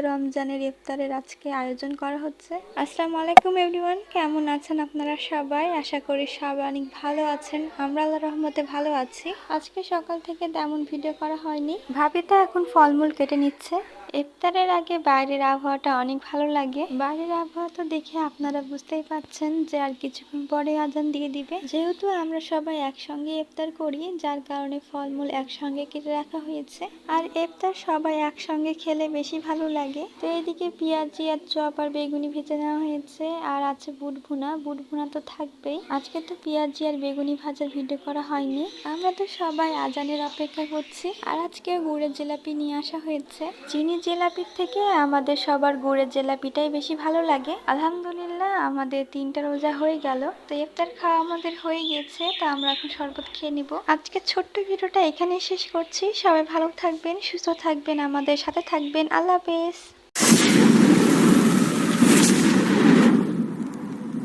রমজানের ইফতারের আজকে আয়োজন করা হচ্ছে। আসসালামু আলাইকুম এভরিওয়ান, কেমন আছেন আপনারা সবাই? আশা করি সবাই অনেক ভালো আছেন। আমরা আল্লাহ রহমতে ভালো আছি। আজকে সকাল থেকে তেমন ভিডিও করা হয়নি। ভাবি তো এখন ফলমূল কেটে নিচ্ছে। ইফতারের আগে বাইরের আবহাওয়াটা অনেক ভালো লাগে। বাইরের আবহাওয়া তো দেখে আপনারা বুঝতেই পাচ্ছেন যে আর কিছুক্ষণ পরে আজান দিয়ে দিবে। যেহেতু আমরা সবাই একসঙ্গে ইফতার করি, যার কারণে ফলমূল একসঙ্গে কেটে রাখা হয়েছে। আর ইফতার সবাই একসঙ্গে খেলে বেশি ভালো লাগে। তো এদিকে পেঁয়াজি আর চপ আর বেগুনি ভেজে নেওয়া হয়েছে। আর আছে বুট ভুনা বুট ভুনা তো থাকবেই। আজকে তো পেঁয়াজি আর বেগুনি ভাজার ভিডিও করা হয়নি। আমরা তো সবাই আজানের অপেক্ষা করছি। আর আজকে গুড়ের জেলাপি নিয়ে আসা হয়েছে। চিনি জেলাপির থেকে আমাদের সবার গুড়ের জেলাপিটাই বেশি ভালো লাগে। আলহামদুলিল্লাহ আমাদের তিনটা রোজা হয়ে গেল। তো ইফতার খাওয়া আমাদের হয়ে গেছে তা আমরা এখন শরবত খেয়ে নিব। আজকে ছোট্ট ভিডিওটা এখানেই শেষ করছি। সবাই ভালো থাকবেন, সুস্থ থাকবেন, আমাদের সাথে থাকবেন। আল্লাহ হাফেজ।